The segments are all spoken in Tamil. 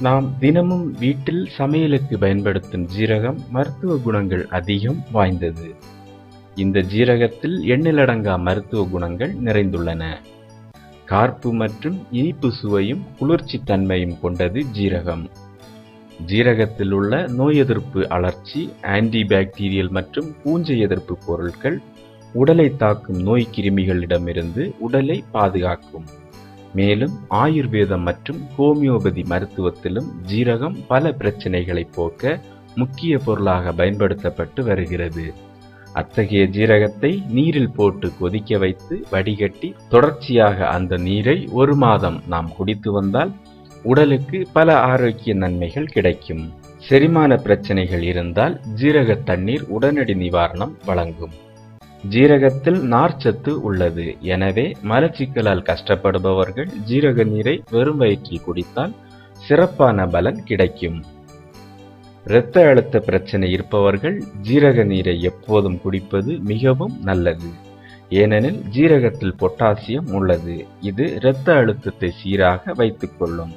நாம் தினமும் வீட்டில் சமையலுக்கு பயன்படுத்தும் ஜீரகம் மருத்துவ குணங்கள் அதிகம் வாய்ந்தது. இந்த ஜீரகத்தில் எண்ணிலடங்கா மருத்துவ குணங்கள் நிறைந்துள்ளன. கார்ப்பு மற்றும் இனிப்பு சுவையும் குளிர்ச்சி தன்மையும் கொண்டது ஜீரகம். ஜீரகத்தில் உள்ள நோய் எதிர்ப்பு அலர்ச்சி ஆன்டிபாக்டீரியல் மற்றும் பூஞ்சை எதிர்ப்பு பொருட்கள் உடலை தாக்கும் நோய் கிருமிகளிடமிருந்து உடலை பாதுகாக்கும். மேலும் ஆயுர்வேதம் மற்றும் ஹோமியோபதி மருத்துவத்திலும் ஜீரகம் பல பிரச்சனைகளை போக்க முக்கிய பொருளாக பயன்படுத்தப்பட்டு வருகிறது. அத்தகைய ஜீரகத்தை நீரில் போட்டு கொதிக்க வைத்து வடிகட்டி தொடர்ச்சியாக அந்த நீரை ஒரு மாதம் நாம் குடித்து வந்தால் உடலுக்கு பல ஆரோக்கிய நன்மைகள் கிடைக்கும். செரிமான பிரச்சனைகள் இருந்தால் ஜீரக தண்ணீர் உடனடி நிவாரணம் வழங்கும். ஜீரகத்தில் நார்ச்சத்து உள்ளது. எனவே மலச்சிக்கலால் கஷ்டப்படுபவர்கள் ஜீரக நீரை வெறும் வயிற்றில் குடித்தால் சிறப்பான பலன் கிடைக்கும். இரத்த அழுத்த பிரச்சனை இருப்பவர்கள் ஜீரக நீரை எப்போதும் குடிப்பது மிகவும் நல்லது. ஏனெனில் ஜீரகத்தில் பொட்டாசியம் உள்ளது. இது இரத்த அழுத்தத்தை சீராக வைத்துக் கொள்ளும்.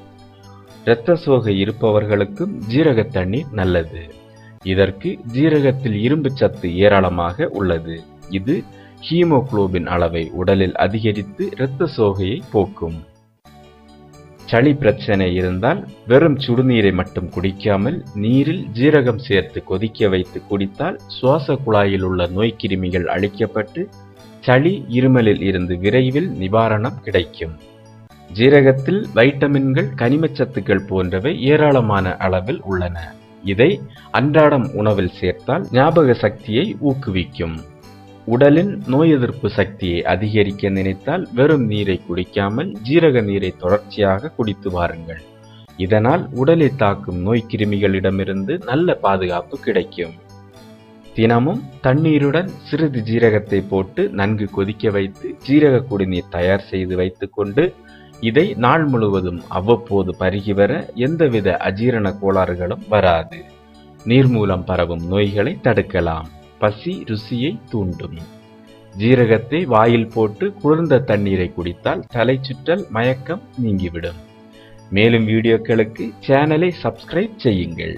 இரத்த சோகை இருப்பவர்களுக்கும் ஜீரக தண்ணீர் நல்லது. இதற்கு ஜீரகத்தில் இரும்பு சத்து ஏராளமாக உள்ளது. இது ஹீமோகுளோபின் அளவை உடலில் அதிகரித்து இரத்த சோகையை போக்கும். சளி பிரச்சனை இருந்தால் வெறும் சுடுநீரை மட்டும் குடிக்காமல் நீரில் ஜீரகம் சேர்த்து கொதிக்க வைத்து குடித்தால் சுவாச குழாயில் உள்ள நோய்க்கிருமிகள் அழிக்கப்பட்டு சளி இருமலில் இருந்து விரைவில் நிவாரணம் கிடைக்கும். ஜீரகத்தில் வைட்டமின்கள் கனிமச்சத்துக்கள் போன்றவை ஏராளமான அளவில் உள்ளன. இதை அன்றாடம் உணவில் சேர்த்தால் ஞாபக சக்தியை ஊக்குவிக்கும். உடலின் நோய் எதிர்ப்பு சக்தியை அதிகரிக்க நினைத்தால் வெறும் நீரை குடிக்காமல் ஜீரக நீரை தொடர்ச்சியாக குடித்து வாருங்கள். இதனால் உடலை தாக்கும் நோய் கிருமிகளிடமிருந்து நல்ல பாதுகாப்பு கிடைக்கும். தினமும் தண்ணீருடன் சிறிது ஜீரகத்தை போட்டு நன்கு கொதிக்க வைத்து ஜீரக குடிநீர் தயார் செய்து வைத்துக்கொண்டு இதை நாள் முழுவதும் அவ்வப்போது பருகி வர எந்தவித அஜீரண கோளாறுகளும் வராது. நீர் மூலம் பரவும் நோய்களை தடுக்கலாம். பசி ருசியை தூண்டும். ஜீரகத்தை வாயில் போட்டு குளிர்ந்த தண்ணீரை குடித்தால் தலை சுற்றல் மயக்கம் நீங்கிவிடும். மேலும் வீடியோக்களுக்கு சேனலை சப்ஸ்கிரைப் செய்யுங்கள்.